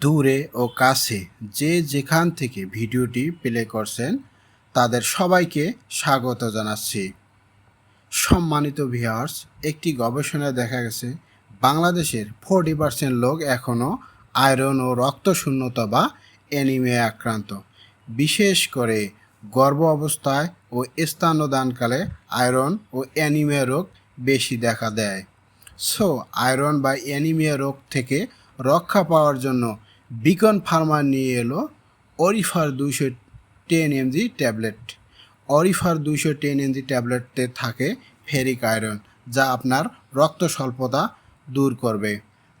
দূরে ও কাছে যে যেখান থেকে ভিডিওটি প্লে করছেন, তাদের সবাইকে স্বাগত জানাচ্ছি। সম্মানিত ভিউয়ার্স একটি গবেষণায় দেখা গেছে, বাংলাদেশের ফোরটি পার্সেন্ট লোক এখনও আয়রন ও রক্তশূন্যতা বা অ্যানিমিয়া আক্রান্ত। বিশেষ করে গর্ভ অবস্থায় ও স্তন্যদানকালে আয়রন ও অ্যানিমিয়া রোগ বেশি দেখা দেয়। সো, আয়রন বা অ্যানিমিয়া রোগ থেকে রক্ষা পাওয়ার জন্য বিকন ফার্মা নিয়ে এলো অরিফার দুইশো টেন এমজি ট্যাবলেট। অরিফার দুইশো টেন এমজি ট্যাবলেটে থাকে ফেরিক আয়রন, যা আপনার রক্ত স্বল্পতা দূর করবে।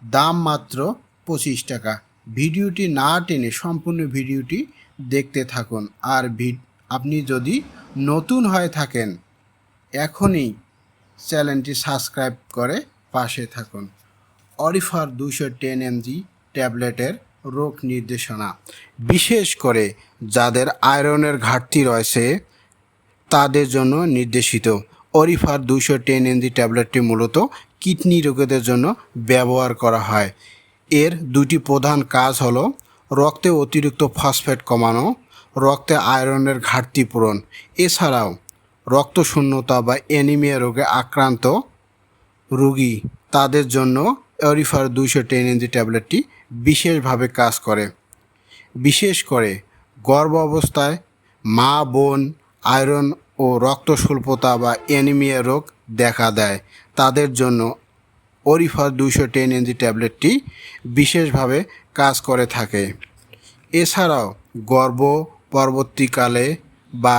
দাম মাত্র পঁচিশ টাকা। ভিডিওটি না টেনে সম্পূর্ণ ভিডিওটি দেখতে থাকুন। আর আপনি যদি নতুন হয়ে থাকেন, এখনই চ্যানেলটি সাবস্ক্রাইব করে পাশে থাকুন। অরিফার দুশো টেন এমজি ট্যাবলেটের রোগ নির্দেশনা। বিশেষ করে যাদের আয়রনের ঘাটতি রয়েছে, তাদের জন্য নির্দেশিত। অরিফার দুশো টেন এমজি ট্যাবলেটটি মূলত কিডনি রোগীদের জন্য ব্যবহার করা হয়। এর দুটি প্রধান কাজ হলো রক্তে অতিরিক্ত ফসফেট কমানো, রক্তে আয়রনের ঘাটতি পূরণ। এছাড়াও রক্তশূন্যতা বা অ্যানিমিয়া রোগে আক্রান্ত রোগী তাদের জন্য অরিফার দুইশো টেন এনজি ট্যাবলেটটি বিশেষভাবে কাজ করে। বিশেষ করে গর্ভ অবস্থায় মা, বোন, আয়রন ও রক্ত স্বল্পতা বা অ্যানিমিয়া রোগ দেখা দেয়। তাদের জন্য অরিফার দুইশো টেন এনজি ট্যাবলেটটি বিশেষভাবে কাজ করে থাকে। এছাড়াও গর্ভ পরবর্তীকালে বা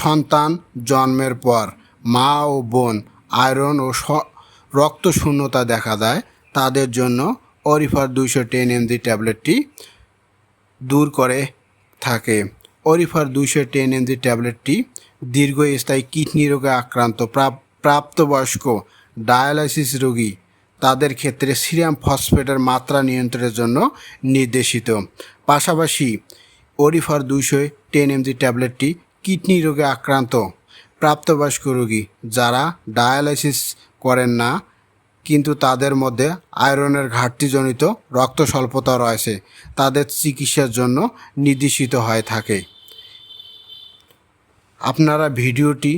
সন্তান জন্মের পর মা ও বোন আয়রন ও রক্ত শূন্যতা দেখা দেয়, তাদের জন্য অরিফার দুইশো টেন এমজি ট্যাবলেটটি দূর করে থাকে। অরিফার দুইশো টেন এমজি ট্যাবলেটটি দীর্ঘস্থায়ী কিডনি রোগে আক্রান্ত প্রাপ- প্রাপ্তবয়স্ক ডায়ালাইসিস রোগী। তাদের ক্ষেত্রে সিরাম ফসফেটের মাত্রা নিয়ন্ত্রণের জন্য নির্দেশিত। পাশাপাশি ওরিফার দুইশো টেন এমজি ট্যাবলেটটি কিডনি রোগে আক্রান্ত। প্রাপ্তবয়স্ক রোগী যারা ডায়ালাইসিস করেন না, কিন্তু তাদের মধ্যে আয়রনের ঘাটতিজনিত রক্ত স্বল্পতা রয়েছে, তাদের চিকিৎসার জন্য নির্দেশিত হয়ে থাকে। আপনারা ভিডিওটি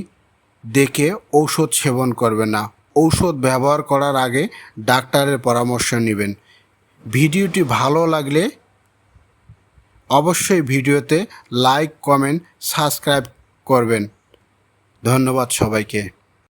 দেখে ঔষধ সেবন করবেন না। ঔষধ ব্যবহার করার আগে ডাক্তারের পরামর্শ নেবেন। ভিডিওটি ভালো লাগলে অবশ্যই ভিডিওতে লাইক, কমেন্ট, সাবস্ক্রাইব করবেন। ধন্যবাদ সবাইকে।